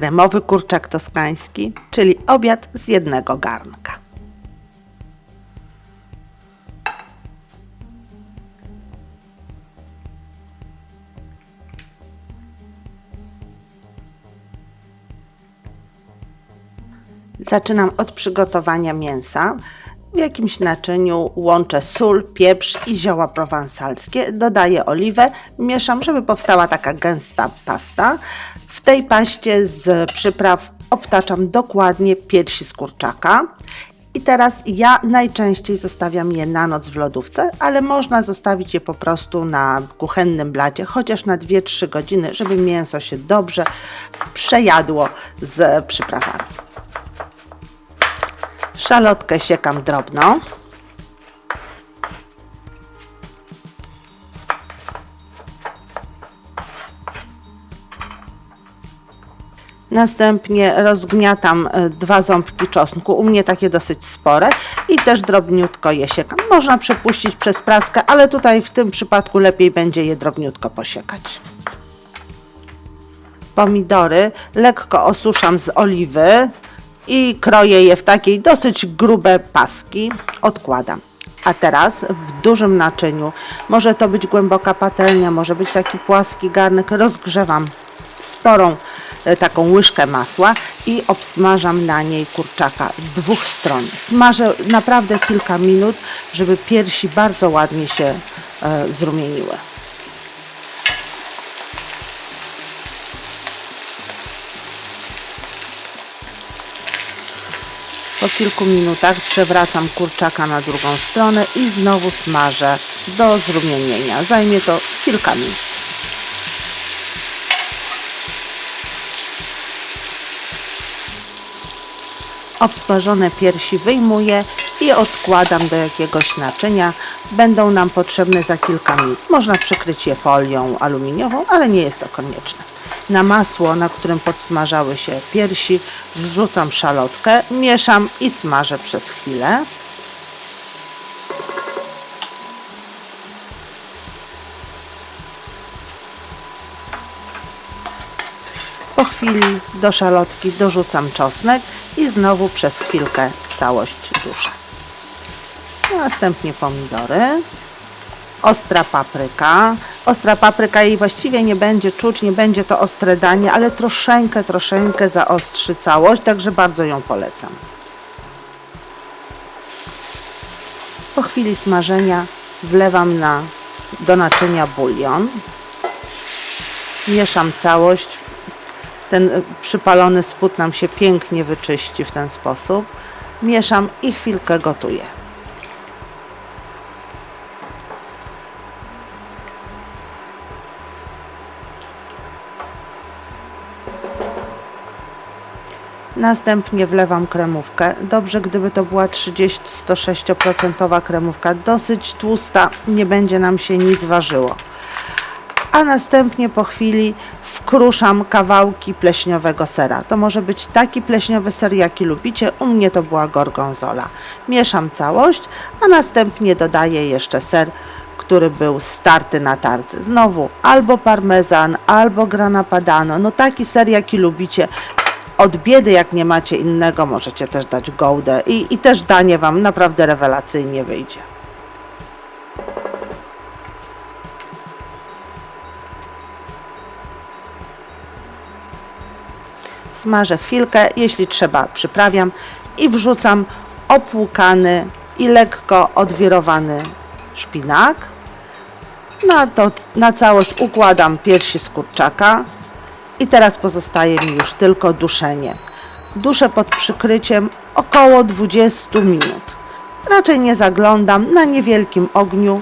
kremowy kurczak toskański, czyli obiad z jednego garnka. Zaczynam od przygotowania mięsa. W jakimś naczyniu łączę sól, pieprz i zioła prowansalskie. Dodaję oliwę, mieszam, żeby powstała taka gęsta pasta. W tej paście z przypraw obtaczam dokładnie piersi z kurczaka. I teraz ja najczęściej zostawiam je na noc w lodówce, ale można zostawić je po prostu na kuchennym blacie, chociaż na 2-3 godziny, żeby mięso się dobrze przejadło z przyprawami. Szalotkę siekam drobno. Następnie rozgniatam e, dwa ząbki czosnku, u mnie takie dosyć spore i też drobniutko je siekam. Można przepuścić przez praskę, ale tutaj w tym przypadku lepiej będzie je drobniutko posiekać. Pomidory lekko osuszam z oliwy i kroję je w takiej dosyć grube paski. Odkładam. A teraz w dużym naczyniu, może to być głęboka patelnia, może być taki płaski garnek, rozgrzewam sporą e, taką łyżkę masła i obsmażam na niej kurczaka z dwóch stron. Smażę naprawdę kilka minut, żeby piersi bardzo ładnie się e, zrumieniły. Po kilku minutach przewracam kurczaka na drugą stronę i znowu smażę do zrumienienia. Zajmie to kilka minut. Obsmażone piersi wyjmuję i odkładam do jakiegoś naczynia. Będą nam potrzebne za kilka minut. Można przykryć je folią aluminiową, ale nie jest to konieczne. Na masło, na którym podsmażały się piersi, wrzucam szalotkę, mieszam i smażę przez chwilę. Po chwili do szalotki dorzucam czosnek i znowu przez chwilkę całość duszę. Następnie pomidory, ostra papryka. Ostra papryka jej właściwie nie będzie czuć, nie będzie to ostre danie, ale troszeczkę, troszeczkę zaostrzy całość, także bardzo ją polecam. Po chwili smażenia wlewam na, do naczynia bulion. Mieszam całość. Ten przypalony spód nam się pięknie wyczyści w ten sposób. Mieszam i chwilkę gotuję. Następnie wlewam kremówkę. Dobrze, gdyby to była 30-106% kremówka, dosyć tłusta, nie będzie nam się nic ważyło. A następnie po chwili wkruszam kawałki pleśniowego sera. To może być taki pleśniowy ser, jaki lubicie. U mnie to była gorgonzola. Mieszam całość, a następnie dodaję jeszcze ser, który był starty na tarce. Znowu albo parmezan, albo grana padano. No taki ser, jaki lubicie od biedy, jak nie macie innego, możecie też dać gołdę i, i też danie Wam naprawdę rewelacyjnie wyjdzie. Smażę chwilkę, jeśli trzeba przyprawiam i wrzucam opłukany i lekko odwirowany szpinak. Na, to, na całość układam piersi z kurczaka, i teraz pozostaje mi już tylko duszenie. Duszę pod przykryciem około 20 minut. Raczej nie zaglądam na niewielkim ogniu,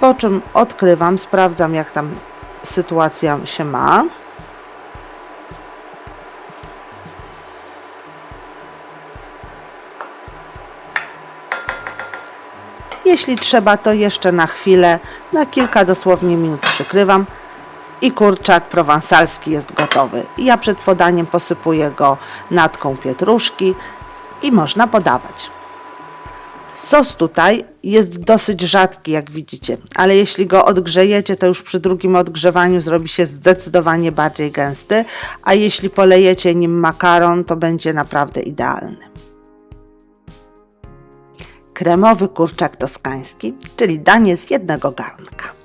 po czym odkrywam, sprawdzam jak tam sytuacja się ma. Jeśli trzeba, to jeszcze na chwilę, na kilka dosłownie minut przykrywam i kurczak prowansalski jest gotowy. Ja przed podaniem posypuję go natką pietruszki i można podawać. Sos tutaj jest dosyć rzadki, jak widzicie, ale jeśli go odgrzejecie, to już przy drugim odgrzewaniu zrobi się zdecydowanie bardziej gęsty, a jeśli polejecie nim makaron, to będzie naprawdę idealny. Kremowy kurczak toskański, czyli danie z jednego garnka.